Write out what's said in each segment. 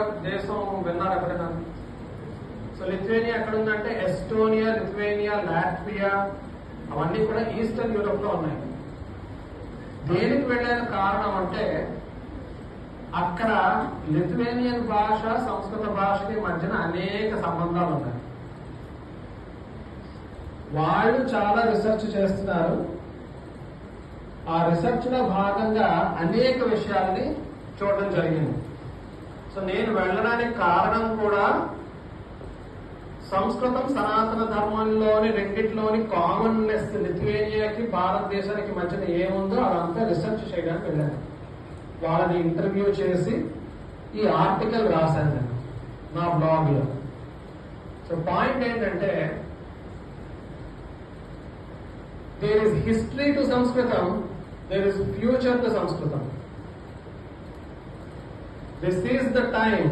దేశం విన్నారు ఎక్కడైనా సో లిథువేనియా ఎక్కడ ఉందంటే ఎస్టోనియా లిథువేనియా లాట్వియా అవన్నీ కూడా ఈస్టర్న్ యూరోప్లో ఉన్నాయి. దేనికి వెళ్ళిన కారణం అంటే అక్కడ లిథువేనియన్ భాష సంస్కృత భాషకి మధ్యన అనేక సంబంధాలు ఉన్నాయి. వాళ్ళు చాలా రీసెర్చ్ చేస్తున్నారు. ఆ రీసెర్చ్లో భాగంగా అనేక విషయాల్ని చూడడం జరిగింది. సో నేను వెళ్ళడానికి కారణం కూడా సంస్కృతం సనాతన ధర్మంలోని రెండిట్లోని కామన్నెస్ లిథువేనియాకి భారతదేశానికి మధ్యన ఏముందో అదంతా రీసెర్చ్ చేయడానికి వెళ్ళాను. వాళ్ళని ఇంటర్వ్యూ చేసి ఈ ఆర్టికల్ రాశాను నేను నా బ్లాగ్లో సో పాయింట్ ఏంటంటే there is history to Samskritam there is future to Samskritam. This is the time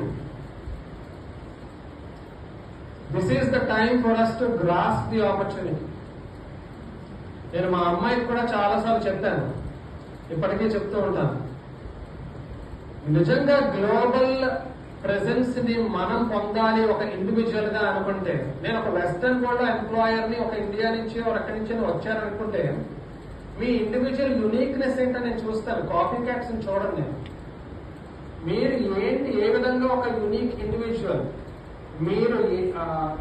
this is the time for us to grasp the opportunity నేను మా అమ్మాయికి కూడా చాలాసార్లు చెప్పాను. ఇప్పటికీ చెప్తూ ఉంటాను. నిజంగా గ్లోబల్ ప్రెసెన్స్ని మనం పొందాలి ఒక ఇండివిజువల్గా అనుకుంటే నేను ఒక వెస్టర్న్ వరల్డ్ ఎంప్లాయర్ని ఒక ఇండియా నుంచి అక్కడి ఎక్కడి నుంచి వచ్చాననుకుంటే మీ ఇండివిజువల్ యునీక్నెస్ ఏంటో నేను చూస్తాను. కాపీ క్యాట్స్ చూడండి నేను. మీరు ఏంటి ఏ విధంగా ఒక యునీక్ ఇండివిజువల్ మీరు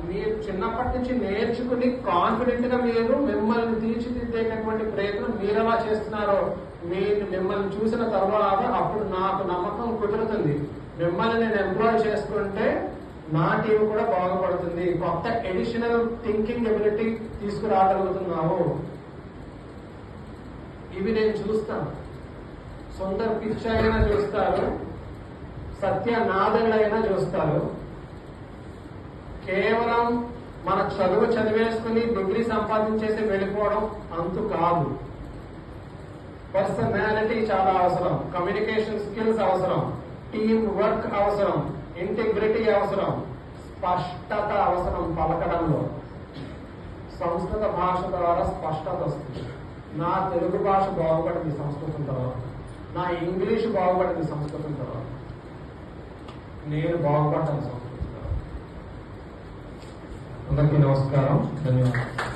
మీరు చిన్నప్పటి నుంచి నేర్చుకుని కాన్ఫిడెంట్గా మీరు మిమ్మల్ని తీర్చిదిద్దేటటువంటి ప్రయత్నం మీరు ఎలా చేస్తున్నారో మీరు మిమ్మల్ని చూసిన తర్వాత అప్పుడు నాకు నమ్మకం కుదురుతుంది. మిమ్మల్ని నేను ఎంప్లాయ్ చేసుకుంటే నా టీం కూడా బాగుపడుతుంది. కొత్త ఎడిషనల్ థింకింగ్ ఎబిలిటీ తీసుకురాగలుగుతున్నావు ఇవి నేను చూస్తాను. సుందర్ పిచ్చ అయినా చూస్తారు. సత్య చూస్తారు. కేవలం మన చదువు చదివేసుకుని డిగ్రీ సంపాదించేసి వెళ్ళిపోవడం అంతు కాదు. పర్సనాలిటీ చాలా అవసరం. కమ్యూనికేషన్ స్కిల్స్ అవసరం. టీం వర్క్ అవసరం. ఇంటిగ్రిటీ అవసరం. స్పష్టత అవసరం పలకడంలో. సంస్కృత భాష ద్వారా స్పష్టత వస్తుంది. నా తెలుగు భాష బాగుపడింది సంస్కృతం తర్వాత. నా ఇంగ్లీష్ బాగుపడింది సంస్కృతం తర్వాత. నేను బాగుపడ్డాను సంస్కృతం తర్వాత అందరికీ నమస్కారం ధన్యవాదాలు